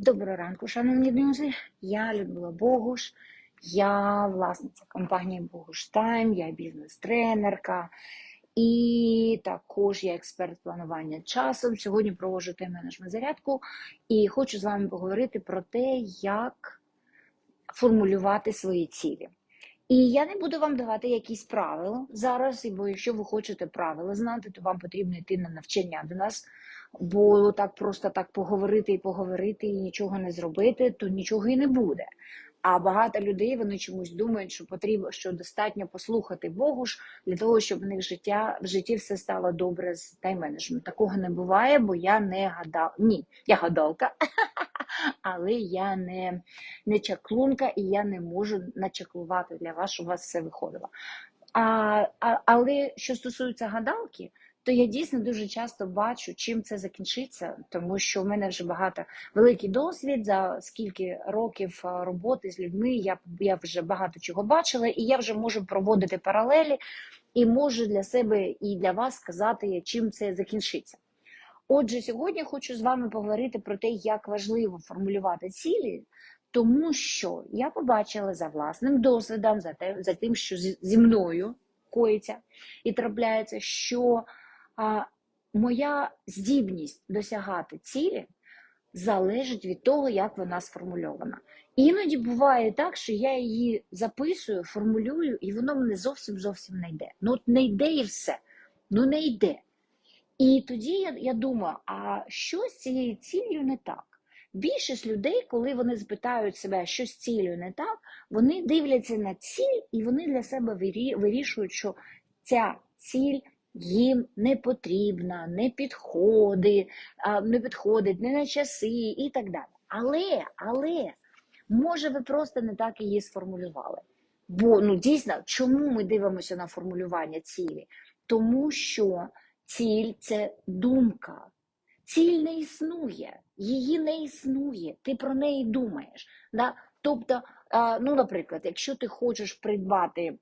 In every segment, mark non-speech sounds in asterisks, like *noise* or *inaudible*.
Доброго ранку, шановні друзі. Я Людмила Богуш, я власниця компанії Богуш Тайм, я бізнес-тренерка і також я експерт планування часу. Сьогодні проводжу тайм-менеджмент зарядку і хочу з вами поговорити про те, як формулювати свої цілі. І я не буду вам давати якісь правила зараз, бо якщо ви хочете правила знати, то вам потрібно йти на навчання до нас. Бо так просто так поговорити і поговорити, і нічого не зробити, то нічого і не буде. А багато людей вони чомусь думають, що потрібно, що достатньо послухати Богу ж для того, щоб в них життя в житті все стало добре з тайм-менеджментом. Такого не буває, бо я не гадала. Ні, я гадалка, *laughs* але я не, не чаклунка і я не можу начаклувати для вас, щоб у вас все виходило. А, а, але що стосується гадалки, то я дійсно дуже часто бачу, чим це закінчиться, тому що в мене вже багато великий досвід за скільки років роботи з людьми. Я, я вже багато чого бачила, і я вже можу проводити паралелі і можу для себе і для вас сказати, чим це закінчиться. Отже, сьогодні хочу з вами поговорити про те, як важливо формулювати цілі, тому що я побачила за власним досвідом, за те, за тим, що зі мною коїться і трапляється, що а, моя здібність досягати цілі залежить від того, як вона сформульована. Іноді буває так, що я її записую, формулюю, і воно мене зовсім зовсім не йде. Ну от не йде і все. Ну не йде. І тоді я, я думаю, а що з цією цілею не так? Більшість людей, коли вони запитають себе, що з цілею не так, вони дивляться на ціль і вони для себе вирішують, що ця ціль їм не потрібна, не підходить, не підходить не на часи і так далі. Але, але, може, ви просто не так її сформулювали. Бо ну дійсно, чому ми дивимося на формулювання цілі? Тому що ціль це думка. Ціль не існує, її не існує, ти про неї думаєш. Да? Тобто, ну, наприклад, якщо ти хочеш придбати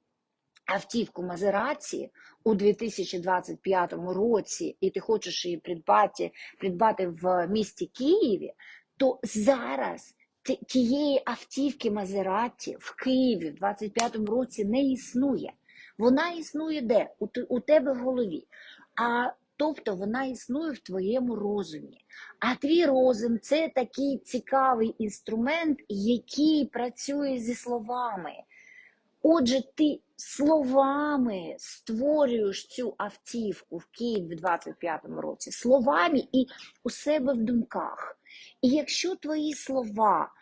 автівку Мазераці у 2025 році, і ти хочеш її придбати, придбати в місті Києві, то зараз тієї автівки Мазераті в Києві в 2025 році не існує. Вона існує де? У, у тебе в голові. А тобто вона існує в твоєму розумі. А твій розум це такий цікавий інструмент, який працює зі словами. Отже, ти словами створюєш цю автівку в Києві в 25-му році, словами і у себе в думках. І якщо твої слова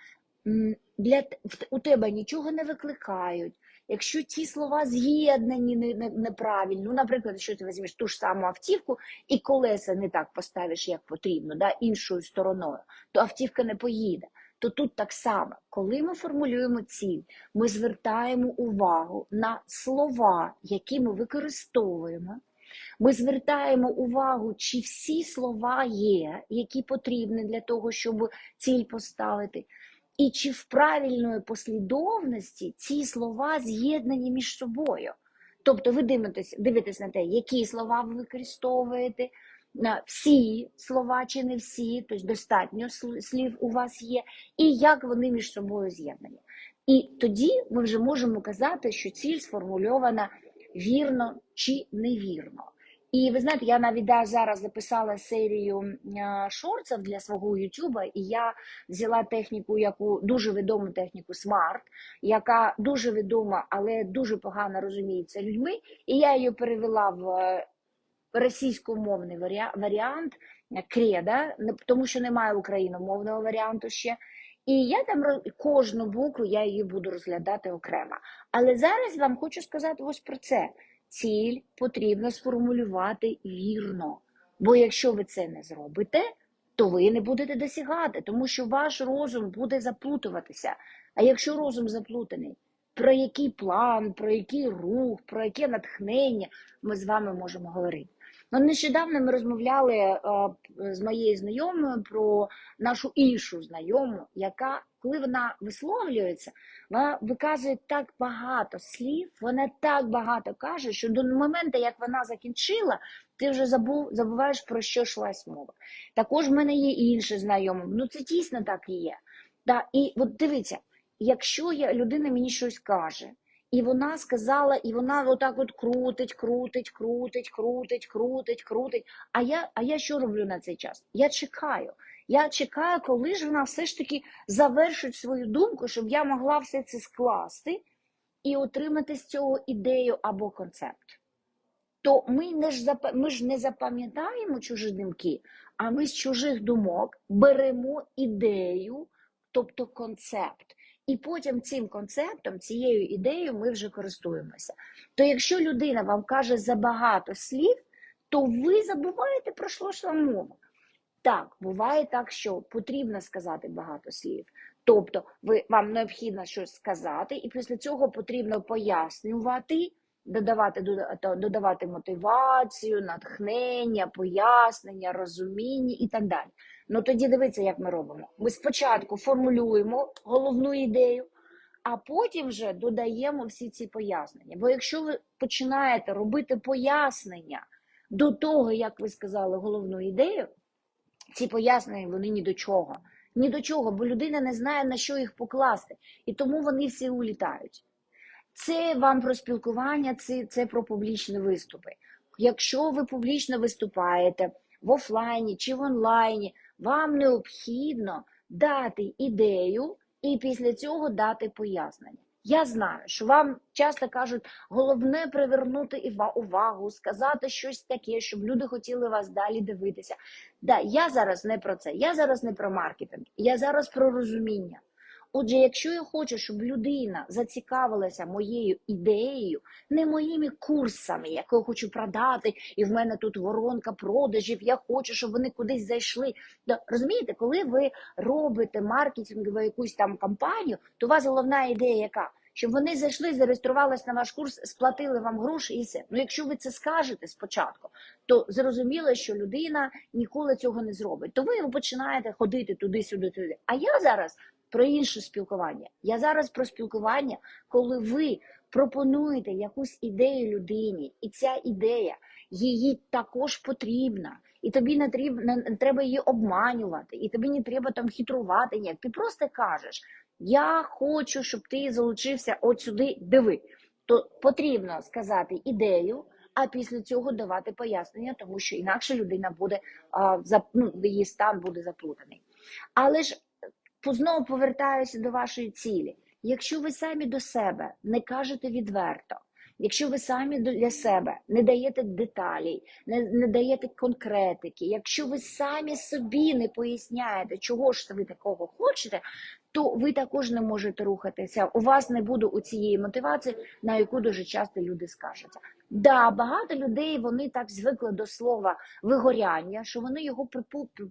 для, у тебе нічого не викликають, якщо ці слова з'єднані не- не- неправильно, ну, наприклад, якщо ти візьмеш ту ж саму автівку і колеса не так поставиш, як потрібно, да, іншою стороною, то автівка не поїде. То тут так само, коли ми формулюємо ціль, ми звертаємо увагу на слова, які ми використовуємо. Ми звертаємо увагу, чи всі слова є, які потрібні для того, щоб ціль поставити, і чи в правильної послідовності ці слова з'єднані між собою. Тобто ви дивитесь, дивитесь на те, які слова ви використовуєте, всі слова чи не всі, тобто достатньо слів у вас є, і як вони між собою з'єднані. І тоді ми вже можемо казати, що ціль сформульована вірно чи невірно. І ви знаєте, я навіть да, зараз записала серію е, шорців для свого Ютуба, і я взяла техніку, яку дуже відому техніку SMART, яка дуже відома, але дуже погано розуміється людьми. І я її перевела в е, російськомовний варіа- варіант е, креда, тому що немає україномовного варіанту ще. І я там кожну букву я її буду розглядати окремо. Але зараз вам хочу сказати ось про це. Ціль потрібно сформулювати вірно. Бо якщо ви це не зробите, то ви не будете досягати, тому що ваш розум буде заплутуватися. А якщо розум заплутаний, про який план, про який рух, про яке натхнення ми з вами можемо говорити. Ну, нещодавно ми розмовляли е, з моєю знайомою про нашу іншу знайому, яка, коли вона висловлюється, вона виказує так багато слів, вона так багато каже, що до моменту, як вона закінчила, ти вже забув, забуваєш про що йшлась мова. Також в мене є інші знайомі. Ну це дійсно так і є. Да, і от дивіться, якщо я, людина мені щось каже, і вона сказала, і вона отак от крутить, крутить, крутить, крутить, крутить, крутить. А я, а я що роблю на цей час? Я чекаю. Я чекаю, коли ж вона все ж таки завершить свою думку, щоб я могла все це скласти і отримати з цього ідею або концепт. То ми не ж зап... ми ж не запам'ятаємо чужі думки, а ми з чужих думок беремо ідею, тобто концепт. І потім цим концептом, цією ідеєю ми вже користуємося. То якщо людина вам каже забагато слів, то ви забуваєте про що мова. Так, буває так, що потрібно сказати багато слів. Тобто, ви, вам необхідно щось сказати, і після цього потрібно пояснювати, додавати, додавати мотивацію, натхнення, пояснення, розуміння і так далі. Ну тоді дивіться, як ми робимо. Ми спочатку формулюємо головну ідею, а потім вже додаємо всі ці пояснення. Бо якщо ви починаєте робити пояснення до того, як ви сказали головну ідею, ці пояснення вони ні до чого. Ні до чого, бо людина не знає, на що їх покласти. І тому вони всі улітають. Це вам про спілкування, це, це про публічні виступи. Якщо ви публічно виступаєте в офлайні чи в онлайні, вам необхідно дати ідею і після цього дати пояснення. Я знаю, що вам часто кажуть, головне привернути увагу, сказати щось таке, щоб люди хотіли вас далі дивитися. Да, я зараз не про це, я зараз не про маркетинг, я зараз про розуміння. Отже, якщо я хочу, щоб людина зацікавилася моєю ідеєю, не моїми курсами, які я хочу продати, і в мене тут воронка продажів, я хочу, щоб вони кудись зайшли. Розумієте, коли ви робите маркетингову якусь там кампанію, то у вас головна ідея яка? Щоб вони зайшли, зареєструвалися на ваш курс, сплатили вам гроші і все. Ну, якщо ви це скажете спочатку, то зрозуміло, що людина ніколи цього не зробить. То ви починаєте ходити туди-сюди, туди. А я зараз про інше спілкування. Я зараз про спілкування, коли ви пропонуєте якусь ідею людині, і ця ідея їй також потрібна. І тобі не треба, її обманювати, і тобі не треба там хитрувати ніяк. Ти просто кажеш: я хочу, щоб ти залучився от сюди, диви. То потрібно сказати ідею, а після цього давати пояснення, тому що інакше людина буде а, зап- ну, її стан буде заплутаний. Але ж знову повертаюся до вашої цілі. Якщо ви самі до себе не кажете відверто, якщо ви самі для себе не даєте деталей, не, не даєте конкретики, якщо ви самі собі не поясняєте, чого ж ви такого хочете, то ви також не можете рухатися. У вас не буде у цієї мотивації, на яку дуже часто люди скажуться. Да, багато людей вони так звикли до слова вигоряння, що вони його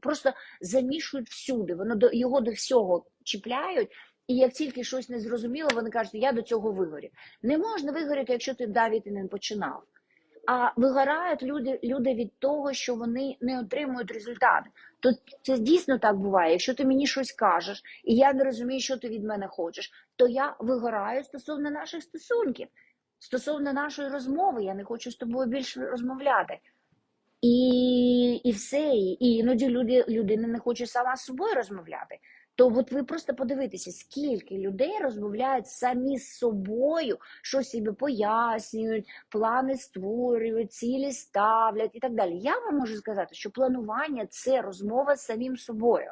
просто замішують всюди. Вони до його до всього чіпляють. І як тільки щось не зрозуміло, вони кажуть, я до цього вигорів. Не можна вигоріти, якщо ти навіть не починав. А вигорають люди, люди від того, що вони не отримують результати. То це дійсно так буває. Якщо ти мені щось кажеш, і я не розумію, що ти від мене хочеш, то я вигораю стосовно наших стосунків, стосовно нашої розмови. Я не хочу з тобою більше розмовляти. І, і все. І іноді люди, людина не хоче сама з собою розмовляти. То от ви просто подивитеся, скільки людей розмовляють самі з собою, що собі пояснюють, плани створюють, цілі ставлять і так далі. Я вам можу сказати, що планування це розмова з самим собою.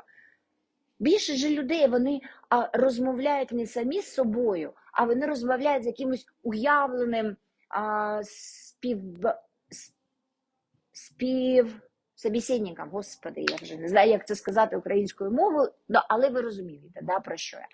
Більше ж людей вони розмовляють не самі з собою, а вони розмовляють з якимось уявленим а, спів, спів собеседником, господи, я вже не знаю, як це сказати українською мовою, але ви розумієте, да, про що я.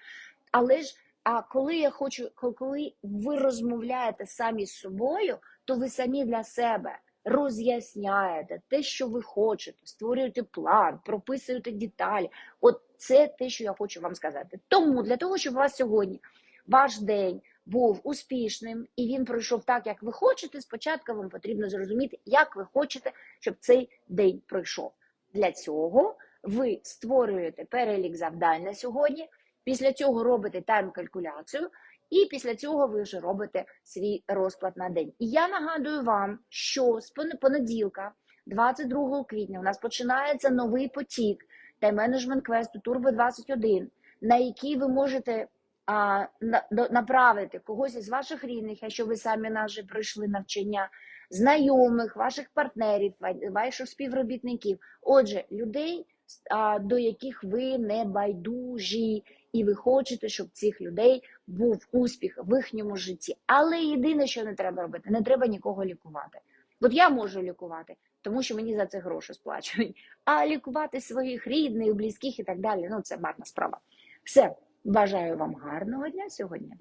Але ж, а коли я хочу, коли ви розмовляєте самі з собою, то ви самі для себе роз'ясняєте те, що ви хочете, створюєте план, прописуєте деталі. От це те, що я хочу вам сказати. Тому для того, щоб у вас сьогодні ваш день був успішним і він пройшов так, як ви хочете, спочатку вам потрібно зрозуміти, як ви хочете, щоб цей день пройшов. Для цього ви створюєте перелік завдань на сьогодні, після цього робите тайм-калькуляцію, і після цього ви вже робите свій розклад на день. І я нагадую вам, що з пон- понеділка 22 квітня у нас починається новий потік тайм-менеджмент квесту Turbo 21, на який ви можете а, на, до- направити когось із ваших рідних, якщо ви самі вже пройшли навчання, знайомих, ваших партнерів, ваших співробітників. Отже, людей, а, до яких ви не байдужі, і ви хочете, щоб цих людей був успіх в їхньому житті. Але єдине, що не треба робити, не треба нікого лікувати. От я можу лікувати, тому що мені за це гроші сплачують. А лікувати своїх рідних, близьких і так далі ну це марна справа. Все, бажаю вам гарного дня сьогодні.